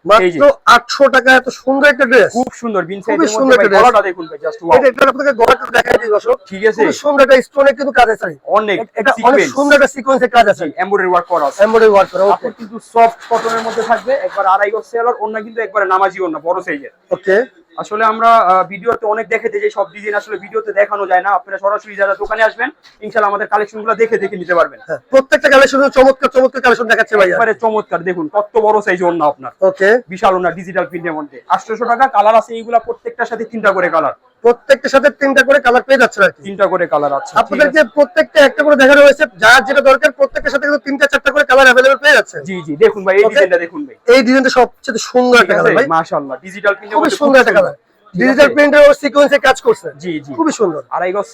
[SPEAKER 1] মাত্র টাকা এত সুন্দর একটা ড্রেস
[SPEAKER 2] খুব সুন্দর বিন সাইজের
[SPEAKER 1] সুন্দর
[SPEAKER 2] মধ্যে
[SPEAKER 1] একটা
[SPEAKER 2] ভাই,
[SPEAKER 1] dress।
[SPEAKER 2] গলাটা দেখুন ভাই জাস্ট
[SPEAKER 1] এটা এটা আপনাকে গলাটা দেখাই দিই দর্শক।
[SPEAKER 2] ঠিক আছে।
[SPEAKER 1] খুবই সুন্দর একটা স্টোনের কিন্তু কাজ আছে
[SPEAKER 2] অনেক
[SPEAKER 1] এটা অনেক সুন্দর একটা সিকোয়েন্সের কাজ আছে।
[SPEAKER 2] এমব্রয়ডারি ওয়ার্ক করা আছে।
[SPEAKER 1] এমব্রয়ডারি ওয়ার্ক করা ওকে
[SPEAKER 2] কিন্তু সফট কটনের মধ্যে থাকবে একবার আড়াই গজ সেলার অন্য কিন্তু একবার নামাজি অন্য বড় সাইজের
[SPEAKER 1] ওকে
[SPEAKER 2] আসলে আমরা ভিডিওতে অনেক দেখাতে যে সব ডিজাইন আসলে ভিডিওতে দেখানো যায় না। আপনারা সরাসরি যারা দোকানে আসবেন ইনশাআল্লাহ আমাদের কালেকশনগুলো দেখে দেখে নিতে পারবেন।
[SPEAKER 1] হ্যাঁ, প্রত্যেকটা কালেকশন চমৎকার চমৎকার কালেকশন দেখাচ্ছে ভাইয়া।
[SPEAKER 2] একবারে চমৎকার দেখুন কত বড় সাইজ অন্য আপনার।
[SPEAKER 1] ওকে।
[SPEAKER 2] বিশাল ওনা ডিজিটাল প্রিন্টের মধ্যে। আটশোশো টাকা কালার আছে এইগুলা প্রত্যেকটার সাথে তিনটা করে কালার
[SPEAKER 1] প্রত্যেকটার সাথে তিনটা করে কালার পেয়ে যাচ্ছে আর
[SPEAKER 2] তিনটা করে কালার আছে ঠিক
[SPEAKER 1] আপনাদেরকে প্রত্যেকটা একটা করে দেখানো হয়েছে যার যেটা দরকার প্রত্যেকটার সাথে কিন্তু তিনটা চারটা করে কালার অ্যাভেলেবেল পেয়ে যাচ্ছে।
[SPEAKER 2] জি জি দেখুন ভাই এই. ডিজাইনটা দেখুন ভাই।
[SPEAKER 1] এই ডিজাইনটা সবচেয়ে সুন্দর একটা কালার ভাই
[SPEAKER 2] মাশাআল্লাহ ডিজিটাল প্রিন্টের মধ্যে
[SPEAKER 1] সুন্দর একটা কালার ডিজিটাল প্রিন্টের ও সিকোয়েন্সে কাজ করছে।
[SPEAKER 2] জি জি।
[SPEAKER 1] খুবই সুন্দর।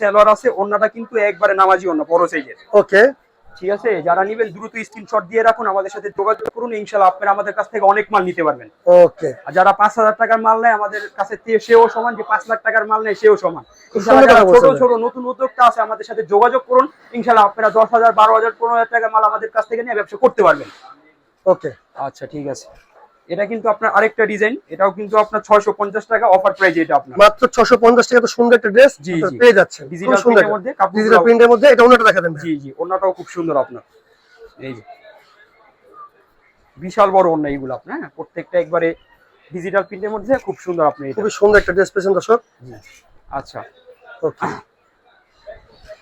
[SPEAKER 2] সালোয়ার আছে ওন্নাটা কিন্তু একবারে নামাজি ওন্না বড় সাইজের
[SPEAKER 1] ওকে
[SPEAKER 2] ঠিক আছে? যারা নিবেন দ্রুত স্ক্রিনশট দিয়ে রাখুন আমাদের সাথে যোগাযোগ করুন আপনারা আমাদের কাছ থেকে অনেক মাল নিতে পারবেন।
[SPEAKER 1] ওকে
[SPEAKER 2] আর যারা পাঁচ হাজার টাকার মাল নেয় আমাদের কাছে সেও সমান যে পাঁচ লাখ টাকার মাল নেয় সেও সমান। ছোট ছোট নতুন উদ্যোক্তা আছে আমাদের সাথে যোগাযোগ করুন। ইনশাল্লাহ আপনারা দশ হাজার বারো হাজার পনেরো হাজার টাকার মাল আমাদের কাছ থেকে নিয়ে ব্যবসা করতে পারবেন।
[SPEAKER 1] ওকে
[SPEAKER 2] আচ্ছা ঠিক আছে। এটা কিন্তু আপনার আরেকটা ডিজাইন এটাও কিন্তু আপনার ছয়শো পঞ্চাশ টাকা অফার প্রাইস এটা আপনার।
[SPEAKER 1] মাত্র ছশো পঞ্চাশ টাকা তো সুন্দর একটা ড্রেস। পেয়ে খুব
[SPEAKER 2] Digital
[SPEAKER 1] সুন্দর
[SPEAKER 2] print মধ্যে
[SPEAKER 1] ডিজিটাল প্রিন্টের মধ্যে এটা অন্যটা দেখা দেন
[SPEAKER 2] জি জি ওন্নাটাও খুব সুন্দর আপনার। এই যে। বিশাল বড় ওন্না এইগুলো আপনার হ্যাঁ? প্রত্যেকটা একবারে ডিজিটাল প্রিন্টের মধ্যে খুব সুন্দর আপনি এটা।
[SPEAKER 1] খুবই সুন্দর একটা ড্রেস পেয়েছেন দর্শক।
[SPEAKER 2] আচ্ছা।
[SPEAKER 1] ওকে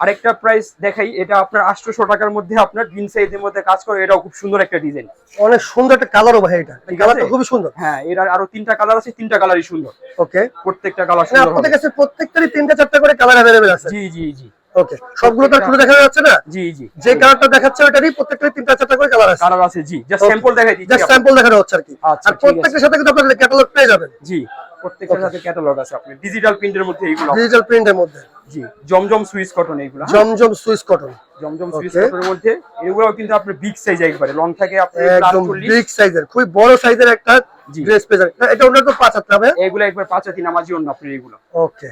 [SPEAKER 2] আরেকটা প্রাইস দেখাই এটা আপনার আটশোশো টাকার মধ্যে আপনার গ্রিন সাইজের মধ্যে কাজ করে এটাও খুব সুন্দর একটা ডিজাইন
[SPEAKER 1] অনেক সুন্দর একটা কালারও ভাই এটা। কালারটা। খুবই সুন্দর।
[SPEAKER 2] হ্যাঁ এর আরও তিনটা কালার আছে তিনটা কালারই সুন্দর।
[SPEAKER 1] ওকে
[SPEAKER 2] প্রত্যেকটা কালার
[SPEAKER 1] মানে
[SPEAKER 2] সুন্দর
[SPEAKER 1] আপনাদের কাছে প্রত্যেকটারই তিনটা চারটা করে কালার অ্যাভেলেবেল আছে।
[SPEAKER 2] জি জি জি।
[SPEAKER 1] ওকে সবগুলো তো আর খুলে দেখা যাচ্ছে না?
[SPEAKER 2] জি জি।
[SPEAKER 1] যে কালারটা দেখাচ্ছে ওটারই প্রত্যেকটারই তিনটা চারটা করে কালার আছে।
[SPEAKER 2] কালার আছে জি। জাস্ট স্যাম্পল দেখাই দিচ্ছি
[SPEAKER 1] জাস্ট স্যাম্পল দেখানো হচ্ছে আর কি।
[SPEAKER 2] আচ্ছা,
[SPEAKER 1] আর প্রত্যেকটার সাথে কিন্তু আপনাদের ক্যাটালগ পেয়ে যাবেন।
[SPEAKER 2] জি। প্রত্যেকটার সাথে ক্যাটালগ আছে আপনি ডিজিটাল প্রিন্টের মধ্যে এইগুলো
[SPEAKER 1] ডিজিটাল প্রিন্টের মধ্যে।
[SPEAKER 2] জি জমজম সুইস কটন এইগুলো হ্যাঁ?
[SPEAKER 1] Zamzam Swiss cotton
[SPEAKER 2] Zamzam Swiss কটনের মধ্যে এগুলো কিন্তু আপনার বিগ সাইজ একবারে। লং থাকে আপনার
[SPEAKER 1] একদম বিগ সাইজের খুবই বড় সাইজের একটা ড্রেস যাবেন এটা ওনার তো পাঁচ হাত হবে
[SPEAKER 2] এগুলো একবার পাঁচ হাতি নামাজি অন্য আপনার এগুলো।
[SPEAKER 1] ওকে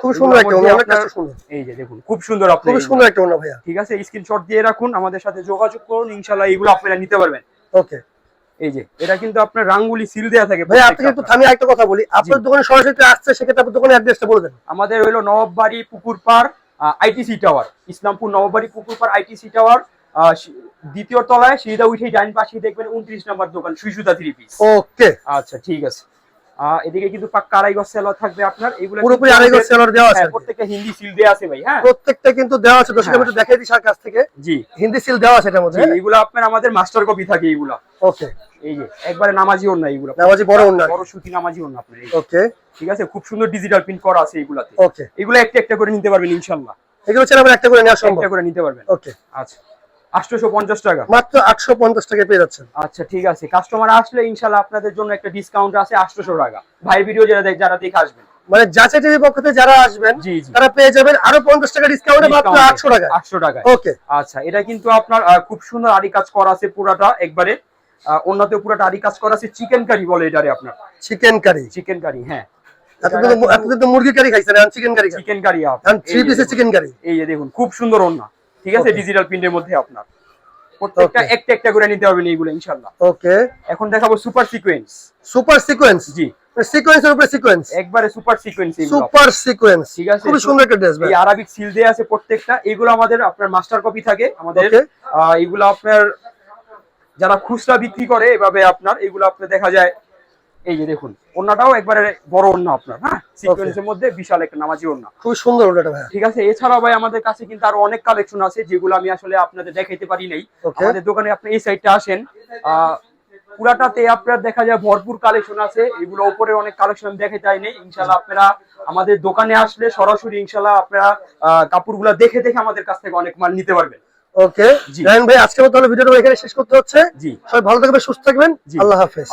[SPEAKER 1] খুব সুন্দর একটা ওনা সুন্দর।
[SPEAKER 2] এই যে দেখুন খুব সুন্দর আপনি
[SPEAKER 1] সুন্দর একটা ওনা ভাইয়া।
[SPEAKER 2] ঠিক আছে স্ক্রিনশট দিয়ে রাখুন আমাদের সাথে যোগাযোগ করুন ইনশাআল্লাহ এগুলো আপনারা নিতে পারবেন।
[SPEAKER 1] ওকে
[SPEAKER 2] এই যে এটা কিন্তু আপনার রাঙ্গুলি সিল দেওয়া থাকে
[SPEAKER 1] ভাই
[SPEAKER 2] আপনি
[SPEAKER 1] একটু থামি একটা কথা বলি। আপনার দোকানে সরাসরি আসছে সেক্ষেত্রে আপনার দোকানের অ্যাড্রেসটা বলবেন
[SPEAKER 2] আমাদের হলো Nawabbari Pukurpar ITC tower Islampur Nawabbari Pukurpar ITC tower দ্বিতীয় তলায় সিঁড়িটা উঠেই ডাইন পাশে দেখবেন উনত্রিশ নম্বর দোকান সুইসুতা থ্রি পিস
[SPEAKER 1] ওকে
[SPEAKER 2] আচ্ছা ঠিক আছে। এদিকে কিন্তু পাক্কা আড়াই গজ সেলর থাকবে আপনার। এগুলো
[SPEAKER 1] পুরোপুরি আড়াই গজ সেলর দেওয়া আছে।
[SPEAKER 2] হ্যাঁ। প্রত্যেকটা হিন্দি সিল দেয়া আছে ভাই হ্যাঁ।
[SPEAKER 1] প্রত্যেকটা কিন্তু দেওয়া আছে। দর্শক আমি
[SPEAKER 2] হ্যাঁ।
[SPEAKER 1] দেখাই দিই কাছ থেকে।
[SPEAKER 2] জি।
[SPEAKER 1] হিন্দি সিল দেওয়া আছে এটার মধ্যে
[SPEAKER 2] এগুলো আপনার আমাদের মাস্টার কপি থাকে এগুলো।
[SPEAKER 1] ওকে।
[SPEAKER 2] এই যে একবারে নামাজিও না এগুলো।
[SPEAKER 1] নামাজি বড় ওনা
[SPEAKER 2] বড় সুতি নামাজিও না আপনার
[SPEAKER 1] ওকে।
[SPEAKER 2] ঠিক আছে? খুব সুন্দর ডিজিটাল প্রিন্ট করা আছে এগুলাতে।
[SPEAKER 1] ওকে।
[SPEAKER 2] এগুলো একটা একটা করে নিতে পারবেন ইনশাল্লাহ।
[SPEAKER 1] এগুলো ছেলে আমার একটা করে নেওয়া সম্ভব।
[SPEAKER 2] একটা করে নিতে পারবেন।
[SPEAKER 1] ওকে।
[SPEAKER 2] আচ্ছা। আটশোশো পঞ্চাশ টাকা।
[SPEAKER 1] মাত্র আটশো পঞ্চাশ টাকা পেয়ে যাচ্ছেন।
[SPEAKER 2] আচ্ছা ঠিক আছে। কাস্টমার আসলে ইনশাল্লাহ আপনাদের জন্য একটা ডিসকাউন্ট আছে আটশোশো টাকা। ভাই ভিডিও যারা দেখ যারা দেখে আসবেন।
[SPEAKER 1] মানে যাচাই টিভি পক্ষ থেকে যারা আসবেন তারা পেয়ে যাবেন আরও পঞ্চাশ টাকা ডিসকাউন্টে মাত্র আটশো টাকা
[SPEAKER 2] আটশো টাকা
[SPEAKER 1] ওকে
[SPEAKER 2] আচ্ছা এটা কিন্তু আপনার খুব সুন্দর আড়ি কাজ করা আছে পুরাটা একবারে। অন্যতে পুরাটা আড়ি কাজ করা আছে। চিকেন কারি বলে এটারে আপনার।
[SPEAKER 1] চিকেন কারি
[SPEAKER 2] চিকেন কারি হ্যাঁ।
[SPEAKER 1] এতদিন তো মুরগি কারি খাইছেন চিকেন কারি
[SPEAKER 2] চিকেন কারি
[SPEAKER 1] এখন থ্রি পিসের চিকেন কারি
[SPEAKER 2] এই যে দেখুন। খুব সুন্দর ওন্না ঠিক আছে? ডিজিটাল প্রিন্টের মধ্যে আপনার। প্রত্যেকটা একটা একটা করে নিতে পারবেন এইগুলো ইনশাল্লাহ।
[SPEAKER 1] ওকে
[SPEAKER 2] এখন দেখাবো সুপার সিকোয়েন্স
[SPEAKER 1] সুপার সিকোয়েন্স
[SPEAKER 2] জি।
[SPEAKER 1] সিকোয়েন্সের উপরে সিকোয়েন্স
[SPEAKER 2] একবারে সুপার সিকোয়েন্স
[SPEAKER 1] সুপার সিকোয়েন্স
[SPEAKER 2] ঠিক আছে।
[SPEAKER 1] খুবই সুন্দর একটা ড্রেস ভাই।
[SPEAKER 2] এই আরবিক সিল দেয়া আছে প্রত্যেকটা। এগুলো আমাদের আপনার মাস্টার কপি থাকে। আমাদের. এগুলো আপনার যারা খুচরা বিক্রি করে এভাবে আপনার এগুলো আপনার দেখা যায় এই যে দেখুন ওন্নাটাও একবারে বড় ওন্না আপনার হ্যাঁ? সিকোয়েন্সের মধ্যে বিশাল একটা নামাজি ওন্না
[SPEAKER 1] খুবই সুন্দর ওটা ভাই
[SPEAKER 2] ঠিক আছে এছাড়াও ভাই আমাদের কাছে কিন্তু আরও অনেক কালেকশন আছে যেগুলো আমি আসলে আপনাদের দেখাইতে পারি নাই। আমাদের দোকানে আপনি এই সাইডটা আসেন পুরাটাতে আপনার দেখা যায় ভরপুর কালেকশন আছে এগুলো উপরে অনেক কালেকশন আমি দেখাতে চাই নাই। ইনশাল্লাহ আপনারা আমাদের দোকানে আসলে সরাসরি ইনশাল্লাহ আপনারা কাপড়গুলো দেখে দেখে আমাদের কাছ থেকে অনেক মাল নিতে পারবেন।
[SPEAKER 1] ওকে
[SPEAKER 2] জি।
[SPEAKER 1] ভাই আজকে তাহলে ভিডিওটা এখানে শেষ করতে হচ্ছে।
[SPEAKER 2] জি।
[SPEAKER 1] সবাই ভালো থাকবেন সুস্থ থাকবেন। আল্লাহ হাফেজ।